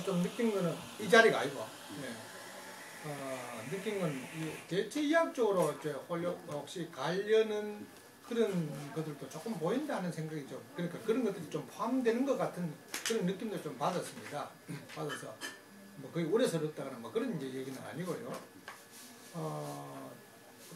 가서 좀 느낀 거는 이 자리가 아니고 예. 어, 느낀 건이 대체 이학적으로 이제 홀려 혹시 가려는 그런 것들도 조금 보인다는 생각이 좀 그러니까 그런 것들이 좀 포함되는 것 같은 그런 느낌도 좀 받았습니다. 받아서 뭐 거의 오래스럽다거나 뭐 그런 이제 얘기는 아니고요. 어,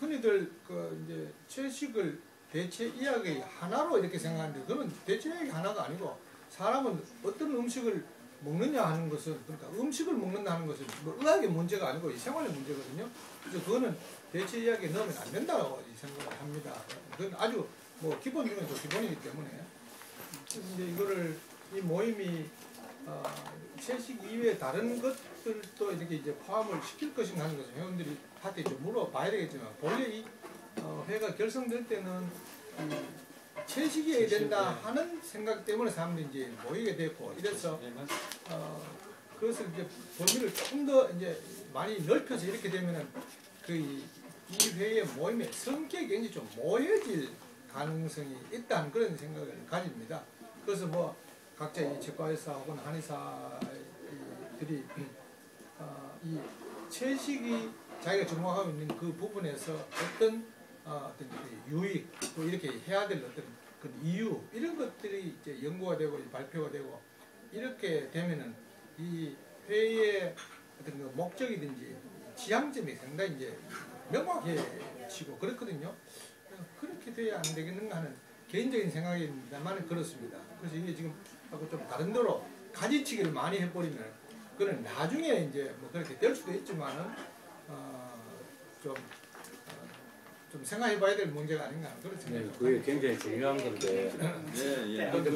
흔히들 그 이제 채식을 대체 이학의 하나로 이렇게 생각하는데 그건 대체 이학의 하나가 아니고 사람은 어떤 음식을 먹느냐 하는 것은 그러니까 음식을 먹는다 하는 것은 뭐 의학의 문제가 아니고 이 생활의 문제거든요. 그래서 그거는 대체 이학에 넣으면 안 된다고 생각을 합니다. 그건 아주 뭐 기본 중에서 기본이기 때문에 이제 이거를 이 모임이 어, 채식 이외에 다른 것들도 이렇게 이제 포함을 시킬 것인가 하는 것을 회원들이 한테 좀 물어봐야 되겠지만 본래 이 어, 회가 결성될 때는 이 채식이어야 된다 하는 생각 때문에 사람들이 이제 모이게 됐고 이래서 어, 그것을 이제 범위를 조금 더 이제 많이 넓혀서 이렇게 되면은 그이 이 회의 모임의 성격이 굉장히 좀 모여질 가능성이 있다는 그런 생각을 가집니다. 그래서 뭐 각자 이 치과의사 혹은 한의사들이 어, 이 채식이 자기가 주목하고 있는 그 부분에서 어떤 어, 어떤 그 유익 또 이렇게 해야 될 어떤 그 이유 이런 것들이 이제 연구가 되고 발표가 되고 이렇게 되면은 이 회의의 어떤 그 목적이든지 지향점이 상당히 이제 명확해지고 그렇거든요. 그렇게 돼야 안 되겠는가 하는 개인적인 생각입니다만 그렇습니다. 그래서 이게 지금 하고 좀 다른 데로 가지치기를 많이 해버리면 그는 나중에 이제 뭐 그렇게 될 수도 있지만은 어, 좀, 어, 좀 생각해 봐야 될 문제가 아닌가. 생각이 네, 좀 그게 굉장히 중요한 건데. 예, 예. 근데